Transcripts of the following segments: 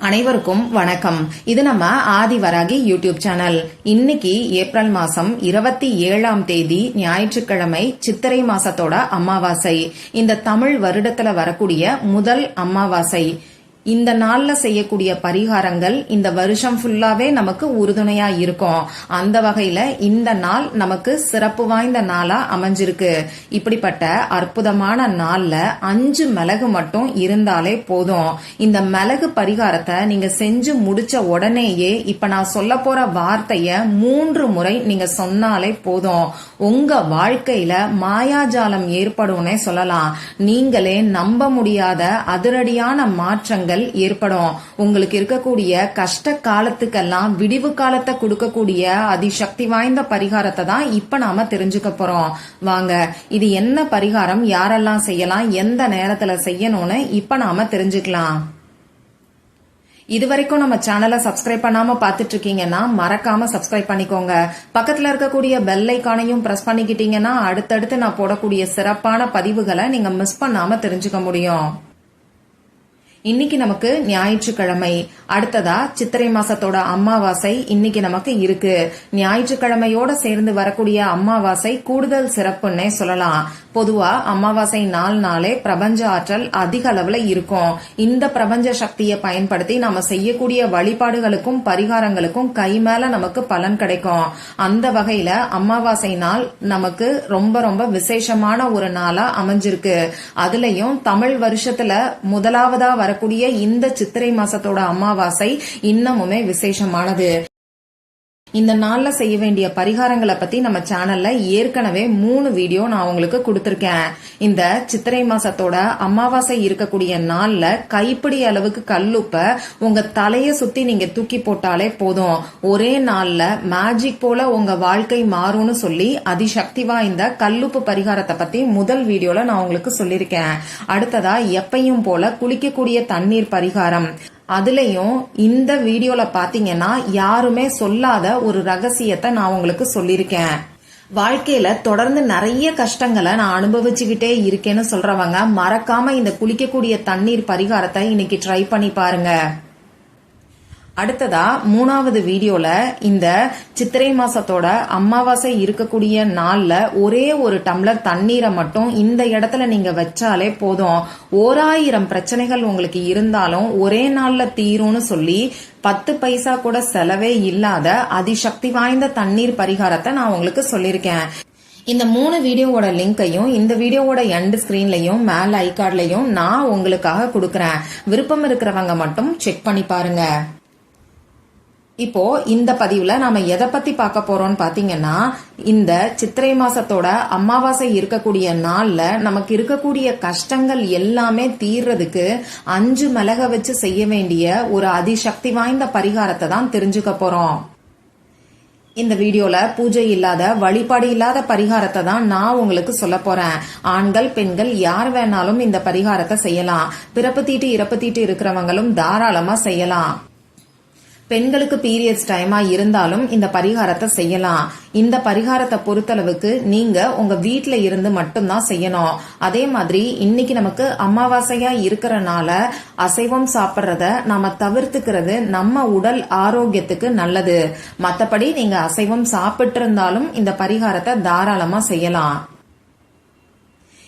அனைவருக்கும் வணக்கம். இது நம்ம ஆதிவராகி யூடியூப் சேனல். இன்னைக்கு ஏப்ரல் மாசம் இருபத்தி ஏழாம் தேதி ஞாயிற்றுக்கிழமை சித்திரை மாசத்தோட அமாவாசை. இந்த தமிழ் வருடத்துல வரக்கூடிய முதல் அமாவாசை. இந்த நாள்ல செய்யக்கூடிய பரிகாரங்கள் இந்த வருஷம் ஃபுல்லாவே நமக்கு உறுதுணையா இருக்கும். அந்த வகையில இந்த நாள் நமக்கு சிறப்பு வாய்ந்த நாளா அமைஞ்சிருக்கு. இப்படிப்பட்ட அற்புதமான நாள்ல அஞ்சு மிளகு மட்டும் இருந்தாலே போதும். இந்த மிளகு பரிகாரத்தை நீங்க செஞ்சு முடிச்ச உடனேயே இப்ப நான் சொல்ல போற வார்த்தைய மூன்று முறை நீங்க சொன்னாலே போதும். உங்க வாழ்க்கையில மாயாஜாலம் ஏற்படும்னே சொல்லலாம். நீங்களே நம்ப முடியாத அதிரடியான மாற்றங்கள் ஏற்படும். உங்களுக்கு இருக்கக்கூடிய கஷ்ட காலத்துக்கெல்லாம் விடிவு காலத்தை கொடுக்கக்கூடிய அதிசக்தி வாய்ந்த பரிகாரத்தை தான் இப்ப நாம தெரிஞ்சுக்க போறோம். வாங்க இது என்ன பரிகாரம்? யாரெல்லாம் செய்யலாம்? எந்த நேரத்துல செய்யணும்னு இப்ப நாம தெரிஞ்சுக்கலாம். இது வரைக்கும் நம்ம சேனலை சப்ஸ்கிரைப் பண்ணாம பாத்துட்டு இருக்கீங்கன்னா மறக்காம சப்ஸ்கிரைப் பண்ணிக்கோங்க. பக்கத்துல இருக்கக்கூடிய பெல் ஐக்கானையும் பிரஸ் பண்ணிக்கிட்டீங்கன்னா அடுத்தடுத்து நான் போடக்கூடிய சிறப்பான பதிவுகளை நீங்க மிஸ் பண்ணாம தெரிஞ்சுக்க முடியும். இன்னைக்கு நமக்கு ஞாயிற்றுக்கிழமை. அடுத்ததா சித்திரை மாசத்தோட அம்மாவாசை இன்னைக்கு நமக்கு இருக்கு. ஞாயிற்றுக்கிழமையோட சேர்ந்து வரக்கூடிய அம்மாவாசை கூடுதல் சிறப்புன்னே சொல்லலாம். பொதுவா அமாவாசை நாள் நாளே பிரபஞ்ச ஆற்றல் அதிக அளவுல இருக்கும். இந்த பிரபஞ்ச சக்தியை பயன்படுத்தி நாம செய்யக்கூடிய வழிபாடுகளுக்கும் பரிகாரங்களுக்கும் கை மேல நமக்கு பலன் கிடைக்கும். அந்த வகையில அமாவாசை நாள் நமக்கு ரொம்ப ரொம்ப விசேஷமான ஒரு நாளா அமைஞ்சிருக்கு. அதுலயும் தமிழ் வருஷத்துல முதலாவதா வரக்கூடிய இந்த சித்திரை மாசத்தோட அமாவாசை இன்னமுமே விசேஷமானது. இந்த நாள்ல செய்ய வேண்டிய பரிகாரங்களை பத்தி நம்ம சேனல்ல ஏற்கனவே மூணு வீடியோ நான் உங்களுக்கு கொடுத்திருக்கேன். இந்த சித்திரை மாசத்தோட அமாவாசை இருக்கக்கூடிய நாள்ல கைப்பிடி அளவுக்கு கல்லுப்ப உங்க தலைய சுத்தி நீங்க தூக்கி போட்டாலே போதும். ஒரே நாள்ல மேஜிக் போல உங்க வாழ்க்கை மாறும்னு சொல்லி அதிசக்தி வாய்ந்த கல்லுப்பு பரிகாரத்தை பத்தி முதல் வீடியோல நான் உங்களுக்கு சொல்லியிருக்கேன். அடுத்ததா எப்பையும் போல குளிக்கக்கூடிய தண்ணீர் பரிகாரம். அதுலேயும் இந்த வீடியோவில் பார்த்தீங்கன்னா யாருமே சொல்லாத ஒரு ரகசியத்தை நான் உங்களுக்கு சொல்லியிருக்கேன். வாழ்க்கையில தொடர்ந்து நிறைய கஷ்டங்களை நான் அனுபவிச்சுக்கிட்டே இருக்கேன்னு சொல்றவங்க மறக்காம இந்த குளிக்கக்கூடிய தண்ணீர் பரிகாரத்தை இன்னைக்கு ட்ரை பண்ணி பாருங்க. அடுத்ததா மூணாவது வீடியோல இந்த சித்திரை மாசத்தோட அமாவாசை இருக்கக்கூடிய நாள்ல ஒரே ஒரு டம்ளர் தண்ணீரை மட்டும் இந்த இடத்துல நீங்க வச்சாலே போதும். ஓராயிரம் பிரச்சனைகள் உங்களுக்கு இருந்தாலும் ஒரே நாள்ல தீரும்னு சொல்லி பத்து பைசா கூட செலவே இல்லாத அதிசக்தி வாய்ந்த தண்ணீர் பரிகாரத்தை நான் உங்களுக்கு சொல்லியிருக்கேன். இந்த மூணு வீடியோவோட லிங்கையும் இந்த வீடியோவோட எண்ட் ஸ்கிரீன்லையும் மேல ஐகார்ட்லயும் நான் உங்களுக்காக கொடுக்கறேன். விருப்பம் இருக்கிறவங்க மட்டும் செக் பண்ணி பாருங்க. இப்போ இந்த பதிவுல நாம எதை பத்தி பார்க்க போறோம்னு பாத்தீங்கன்னா இந்த சித்திரை மாசத்தோட அமாவாசை இருக்கக்கூடிய நாள்ல நமக்கு இருக்கக்கூடிய கஷ்டங்கள் எல்லாமே தீர்றதுக்கு அஞ்சு மிளக வச்சு செய்ய வேண்டிய ஒரு அதிசக்தி வாய்ந்த பரிகாரத்தை தான் தெரிஞ்சுக்க போறோம். இந்த வீடியோல பூஜை இல்லாத வழிபாடு இல்லாத பரிகாரத்தை தான் நான் உங்களுக்கு சொல்ல போறேன். ஆண்கள் பெண்கள் யார் வேணாலும் இந்த பரிகாரத்தை செய்யலாம். பிறப்பு தீட்டு இறப்பு தீட்டு இருக்கிறவங்களும் தாராளமா செய்யலாம். பெண்களுக்கு பீரியட்ஸ் டைமா இருந்தாலும் இந்த பரிகாரத்தை செய்யலாம். இந்த பரிகாரத்தை பொறுத்தளவுக்கு நீங்க உங்க வீட்ல இருந்து மட்டும்தான் செய்யணும். அதே மாதிரி இன்னைக்கு நமக்கு அமாவாசையா இருக்கிறனால அசைவம் சாப்பிட்றத நாம தவிர்த்துக்கிறது நம்ம உடல் ஆரோக்கியத்துக்கு நல்லது. மத்தபடி நீங்க அசைவம் சாப்பிட்டு இருந்தாலும் இந்த பரிகாரத்தை தாராளமா செய்யலாம்.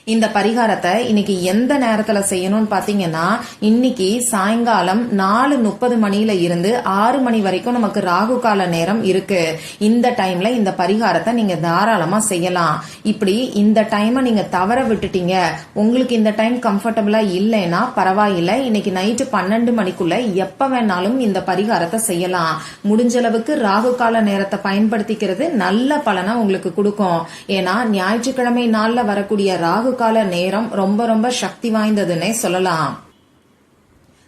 இந்த பரிகாரத்தை இன்னைக்கு எந்த நேரத்துல செய்யணும்னு பாத்தீங்கன்னா இன்னைக்கு சாயங்காலம் நாலு முப்பது மணியில இருந்து ஆறு மணி வரைக்கும் நமக்கு ராகு கால நேரம் இருக்கு. இந்த டைம்ல இந்த பரிகாரத்தை நீங்க தாராளமா செய்யலாம். இப்படி இந்த டைமை நீங்க தவற விட்டுட்டீங்க. உங்களுக்கு இந்த டைம் கம்ஃபர்டபுளா இல்லைன்னா பரவாயில்ல. இன்னைக்கு நைட்டு பன்னெண்டு மணிக்குள்ள எப்ப வேணாலும் இந்த பரிகாரத்தை செய்யலாம். முடிஞ்ச அளவுக்கு ராகு கால நேரத்தை பயன்படுத்திக்கிறது நல்ல பலனை உங்களுக்கு கொடுக்கும். ஏன்னா ஞாயிற்றுக்கிழமை நாள்ல வரக்கூடிய ராகு கால நேரம் ரொம்ப ரொம்ப சக்தி வாய்ந்ததுன்னே சொல்லலாம்.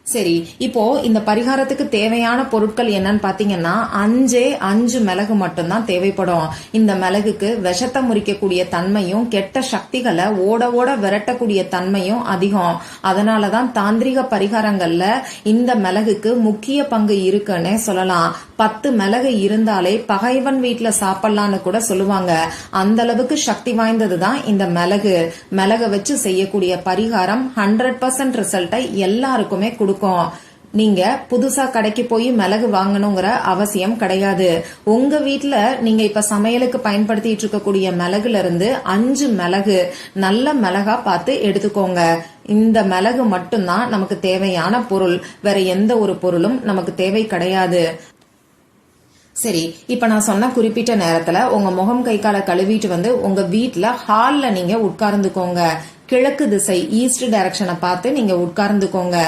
சரி இப்போ இந்த பரிகாரத்துக்கு தேவையான பொருட்கள் என்னன்னு பாத்தீங்கன்னா அஞ்சே அஞ்சு மிளகு மட்டும்தான் தேவைப்படும். இந்த மிளகுக்கு விஷத்தை முறிக்கக்கூடிய தன்மையும் கெட்ட சக்திகளை ஓட ஓட விரட்டக்கூடிய தன்மையும் அதிகம். அதனாலதான் தாந்திரிக பரிகாரங்கள்ல இந்த மிளகுக்கு முக்கிய பங்கு இருக்குன்னே சொல்லலாம். பத்து மிளகு இருந்தாலே பகைவன் வீட்டுல சாப்பிடலான்னு கூட சொல்லுவாங்க. அந்த அளவுக்கு சக்தி வாய்ந்தது தான் இந்த மிளகு. மிளக வச்சு செய்யக்கூடிய பரிகாரம் ஹண்ட்ரட் பர்சன்ட் ரிசல்ட்டை எல்லாருக்குமே கொடுக்கும். நீங்க புதுசா கடைக்கு போய் மிளகு வாங்கணுங்கிற அவசியம் கிடையாது. உங்க வீட்டுல நீங்க இப்ப சமையலுக்கு பயன்படுத்திட்டு இருக்கக்கூடிய மிளகுல இருந்து அஞ்சு மிளகு நல்ல மிளகா பார்த்து எடுத்துக்கோங்க. இந்த மிளகு மட்டும்தான் நமக்கு தேவையான பொருள். வேற எந்த ஒரு பொருளும் நமக்கு தேவை கிடையாது. சரி இப்ப நான் சொன்ன குறிப்பிட்ட நேரத்துல உங்க முகம் கை காலை கழுவிட்டு வந்து உங்க வீட்டுல ஹால்ல நீங்க உட்கார்ந்துக்கோங்க. கிழக்கு திசை ஈஸ்ட் டைரக்ஷனை பார்த்து நீங்க உட்கார்ந்துக்கோங்க.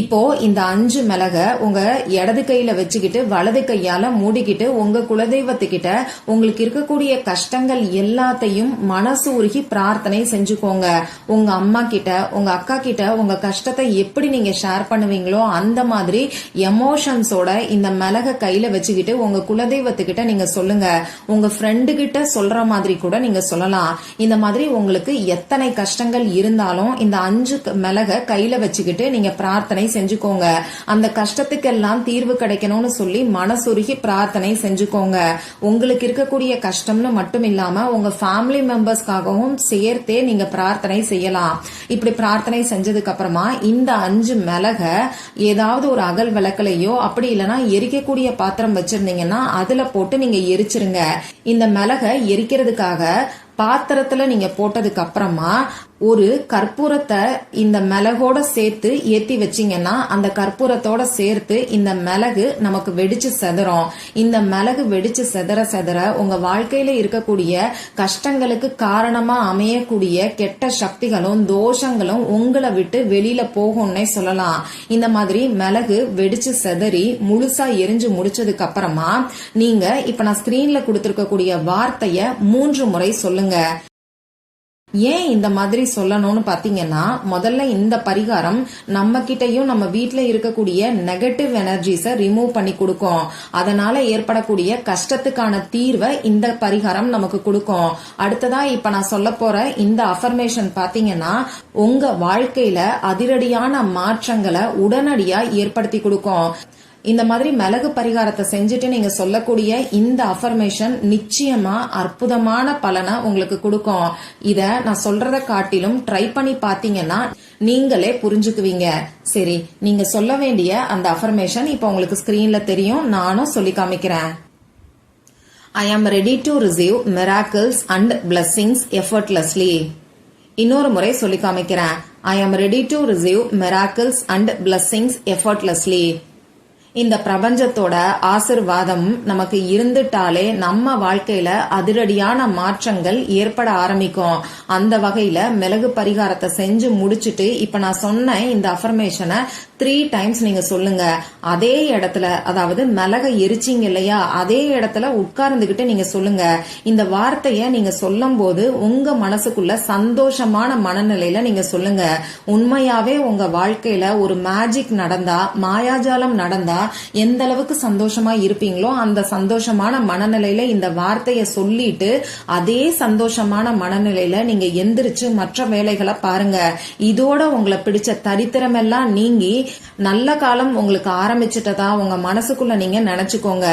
இப்போ இந்த அஞ்சு மிளக உங்க இடது கையில வச்சுக்கிட்டு வலது கையால மூடிக்கிட்டு உங்க குலதெய்வத்துக்கிட்ட உங்களுக்கு இருக்கக்கூடிய கஷ்டங்கள் எல்லாத்தையும் மனசு உருகி பிரார்த்தனை செஞ்சுக்கோங்க. உங்க அம்மா கிட்ட உங்க அக்கா கிட்ட உங்க கஷ்டத்தை எப்படி நீங்க ஷேர் பண்ணுவீங்களோ அந்த மாதிரி எமோஷன்ஸோட இந்த மிளக கையில வச்சுக்கிட்டு உங்க குலதெய்வத்துக்கிட்ட நீங்க சொல்லுங்க. உங்க ஃப்ரெண்டு கிட்ட சொல்ற மாதிரி கூட நீங்க சொல்லலாம். இந்த மாதிரி உங்களுக்கு எத்தனை கஷ்டங்கள் இருந்தாலும் இந்த அஞ்சு மிளக கையில வச்சுக்கிட்டு நீங்க பிரார்த்தனை செஞ்சுக்கோங்க. அந்த கஷ்டத்துக்கெல்லாம் தீர்வு கிடைக்கணும்னு சொல்லி மனசுருகி பிரார்த்தனை செஞ்சுக்கோங்க. உங்களுக்கு இருக்கக்கூடிய கஷ்டம்னு மட்டும் இல்லாம உங்க ஃபேமிலி மெம்பர்ஸ்க்காகவும் சேர்த்தே நீங்க பிரார்த்தனை செய்யலாம். இப்படி பிரார்த்தனை செஞ்சதுக்கு அப்புறமா இந்த அஞ்சு மிளக ஏதாவது ஒரு அகல் விளக்குலையோ அப்படி இல்லைன்னா எரிக்கக்கூடிய பாத்திரம் வச்சிருந்தீங்கன்னா அதுல போட்டு நீங்க எரிச்சிருங்க. இந்த மிளக எரிக்கிறதுக்காக பாத்திரத்துல நீங்க போட்டதுக்கு அப்புறமா ஒரு கற்பூரத்தை இந்த மிளகோட சேர்த்து ஏத்தி வச்சீங்கன்னா அந்த கற்பூரத்தோட சேர்த்து இந்த மிளகு நமக்கு வெடிச்சு செதறோம். இந்த மிளகு வெடிச்சு செதற செதற உங்க வாழ்க்கையில இருக்கக்கூடிய கஷ்டங்களுக்கு காரணமா அமையக்கூடிய கெட்ட சக்திகளும் தோஷங்களும் உங்களை விட்டு வெளியில போகும்னே சொல்லலாம். இந்த மாதிரி மிளகு வெடிச்சு செதறி முழுசா எரிஞ்சு முடிச்சதுக்கு அப்புறமா நீங்க இப்ப நான் ஸ்கிரீன்ல கொடுத்திருக்கக்கூடிய வார்த்தைய மூன்று முறை சொல்லுங்க. ஏன் இந்த மாதிரி சொல்லணும்னு பாத்தீங்கன்னா முதல்ல இந்த பரிகாரம் நம்ம கிட்டயும் நம்ம வீட்டுல இருக்கக்கூடிய நெகட்டிவ் எனர்ஜிஸ ரிமூவ் பண்ணி கொடுக்கும். அதனால ஏற்படக்கூடிய கஷ்டத்துக்கான தீர்வை இந்த பரிகாரம் நமக்கு கொடுக்கும். அடுத்ததா இப்ப நான் சொல்ல போற இந்த அஃபர்மேஷன் பாத்தீங்கன்னா உங்க வாழ்க்கையில அதிரடியான மாற்றங்களை உடனடியா ஏற்படுத்தி கொடுக்கும். இந்த மாதிரி மிளகு பரிகாரத்தை செஞ்சுட்டு நீங்க சொல்லக்கூடிய இந்த அஃபர்மேஷன் நிச்சயமா அற்புதமான பலனை உங்களுக்கு கொடுக்கும். இத நான் சொல்றத காட்டிலும் ட்ரை பண்ணி பாத்தீங்கன்னா நீங்களே புரிஞ்சுக்குவீங்க. சரி நீங்க சொல்ல வேண்டிய அந்த அஃபர்மேஷன் இப்போ உங்களுக்கு ஸ்கிரீன்ல தெரியும். நானும் சொல்லி காமிக்கிறேன். I am ready to receive miracles and blessings effortlessly இன்னொரு முறை சொல்லி காமிக்கிறேன். I am ready to receive miracles and blessings effortlessly இந்த பிரபஞ்சத்தோட ஆசிர்வாதம் நமக்கு இருந்துட்டாலே நம்ம வாழ்க்கையில அதிரடியான மாற்றங்கள் ஏற்பட ஆரம்பிக்கும். அந்த வகையில மிளகு பரிகாரத்தை செஞ்சு முடிச்சுட்டு இப்ப நான் சொன்ன இந்த அஃபர்மேஷனை த்ரீ டைம்ஸ் நீங்க சொல்லுங்க. அதே இடத்துல அதாவது மிளகை எரிச்சிங்க இல்லையா? அதே இடத்துல உட்கார்ந்துகிட்டு நீங்க சொல்லுங்க. இந்த வார்த்தைய நீங்க சொல்லும் போது உங்க மனசுக்குள்ள சந்தோஷமான மனநிலையில நீங்க சொல்லுங்க. உண்மையாவே உங்க வாழ்க்கையில ஒரு மேஜிக் நடந்தா மாயாஜாலம் நடந்தா எந்த அளவுக்கு சந்தோஷமா இருப்பீங்களோ அந்த சந்தோஷமான மனநிலையில இந்த வார்த்தையை சொல்லிட்டு அதே சந்தோஷமான மனநிலையில நீங்க எந்திரிச்சு மற்ற வேலைகளை பாருங்க. இதோட உங்களை பிடிச்ச தரித்திரம் எல்லாம் நீங்கி நல்ல காலம் உங்களுக்கு ஆரம்பிச்சிட்டதா உங்க மனசுக்குள்ள நீங்க நினைச்சுக்கோங்க.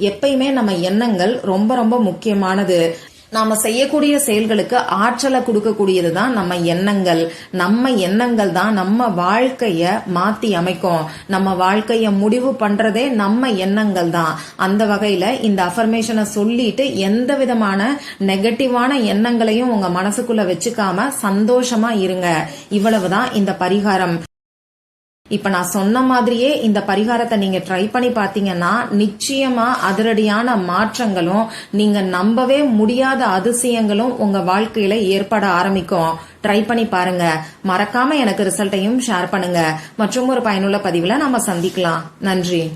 எப்பயுமே நம்ம எண்ணங்கள் ரொம்ப ரொம்ப முக்கியமானது. நாம செய்யக்கூடிய செயல்களுக்கு ஆற்றலை கொடுக்கக்கூடியது தான் நம்ம எண்ணங்கள். நம்ம எண்ணங்கள் தான் நம்ம வாழ்க்கைய மாத்தி அமைக்கும். நம்ம வாழ்க்கைய முடிவு பண்றதே நம்ம எண்ணங்கள் தான். அந்த வகையில இந்த அஃபர்மேஷனை சொல்லிட்டு எந்த விதமான நெகட்டிவான எண்ணங்களையும் உங்க மனசுக்குள்ள வச்சுக்காம சந்தோஷமா இருங்க. இவ்வளவுதான் இந்த பரிகாரம். இப்ப நான் சொன்ன மாதிரியே இந்த பரிகாரத்தை நீங்க ட்ரை பண்ணி பாத்தீங்கன்னா நிச்சயமா அதிரடியான மாற்றங்களும் நீங்க நம்பவே முடியாத அதிசயங்களும் உங்க வாழ்க்கையில ஏற்பட ஆரம்பிக்கும். ட்ரை பண்ணி பாருங்க. மறக்காம எனக்கு ரிசல்ட்டையும் ஷேர் பண்ணுங்க. மற்றும் ஒரு பயனுள்ள பதிவுல நம்ம சந்திக்கலாம். நன்றி.